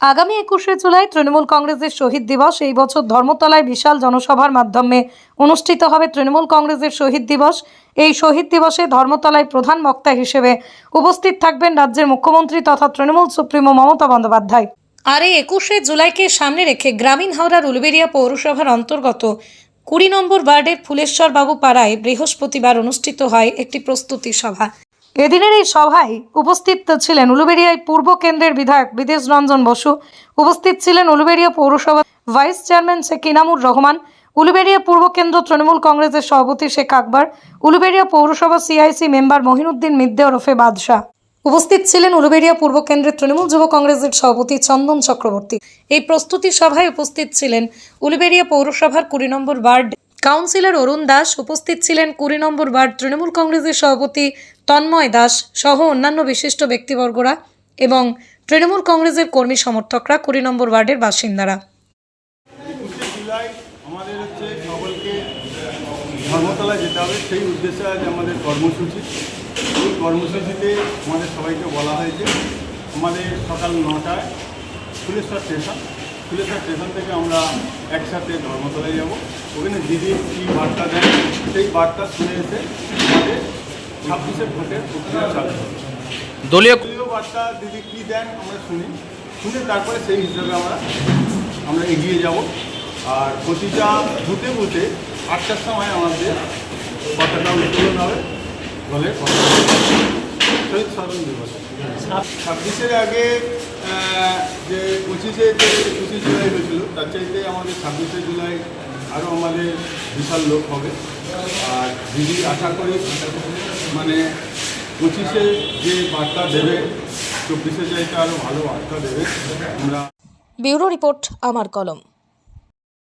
আগামী একুশে জুলাই তৃণমূল কংগ্রেসের শহীদ দিবস। এই বছর ধর্মতলায় বিশাল জনসভার মাধ্যমে অনুষ্ঠিত হবে তৃণমূল কংগ্রেসের শহীদ দিবস। এই শহীদ দিবসে ধর্মতলায় প্রধান বক্তা হিসেবে উপস্থিত থাকবেন রাজ্যের মুখ্যমন্ত্রী তথা তৃণমূল সুপ্রিমো মমতা বন্দ্যোপাধ্যায়। আর এই একুশে জুলাইকে সামনে রেখে গ্রামীণ হাওড়ার উলবেরিয়া পৌরসভার অন্তর্গত কুড়ি নম্বর ওয়ার্ডের ফুলেশ্বর বাবু পাড়ায় বৃহস্পতিবার অনুষ্ঠিত হয় একটি প্রস্তুতি সভা। এদিনের এই সভায় উপস্থিত ছিলেন উলুবেড়িয়ায় পূর্ব কেন্দ্রের বিধায়ক বিদেশ রঞ্জন বসু, উপস্থিত ছিলেন উলুবেড়িয়া পৌরসভা ভাইস চেয়ারম্যান শেখ ইনামুর রহমান, উলুবেড়িয়া পূর্ব কেন্দ্র তৃণমূল কংগ্রেসের সভাপতি শেখ আকবর, উলুবেড়িয়া পৌরসভা সিআইসি মেম্বার মহিনুদ্দিন মিদ্দে ওরফে বাদশাহ। উপস্থিত ছিলেন উলুবেড়িয়া পূর্ব কেন্দ্রের তৃণমূল যুব কংগ্রেসের সভাপতি চন্দন চক্রবর্তী। এই প্রস্তুতি সভায় উপস্থিত ছিলেন উলুবেড়িয়া পৌরসভার কুড়ি নম্বর ওয়ার্ড কাউন্সিলর অরুণ দাস উপস্থিত ছিলেন কুড়ি নম্বর ওয়ার্ড তৃণমূল কংগ্রেসের সভাপতি তন্ময় দাস সহ অন্যান্য বিশিষ্ট ব্যক্তিবর্গরা এবং তৃণমূল কংগ্রেসের কর্মী সমর্থকরা কুড়ি নম্বর ওয়ার্ডের বাসিন্দারা। ধর্মতলায় যেতে হবে। সেই উদ্দেশ্যে আজ আমাদের কর্মসূচি। এই কর্মসূচিতে আমাদের সবাইকে বলা হয়েছে, আমাদের সকাল নটায় ফুলেশ্বর স্টেশন। ফুলেশ্বর স্টেশন থেকে আমরা একসাথে ধর্মতলায় যাব। ওখানে দিদি কী বার্তা দেন সেই বার্তা শুনে এসে আমাদের ছাব্বিশে ভোটের প্রক্রিয়া চালু হবে। দলীয় দলীয় বার্তা দিদি কী দেন আমরা শুনি। শুনে তারপরে সেই হিসাবে আমরা আমরা এগিয়ে যাব। আর প্রতিটা বুথে বুথে আটটার সময় আমাদের পতাকা উত্তোলন হবে বলে কথা শহীদ স্মরণ দিবস। ছাব্বিশের আগে পঁচিশে যে, পঁচিশ জুলাই হয়েছিল, তার চাইতে আমাদের ছাব্বিশে জুলাই আরও আমাদের বিশাল লোক হবে। আর দিদি আশা করি মানে পঁচিশে যে বার্তা দেবে, চব্বিশে চাইতে আরও ভালো বার্তা দেবে, আমরা ব্যুরো রিপোর্ট, আমার কলম।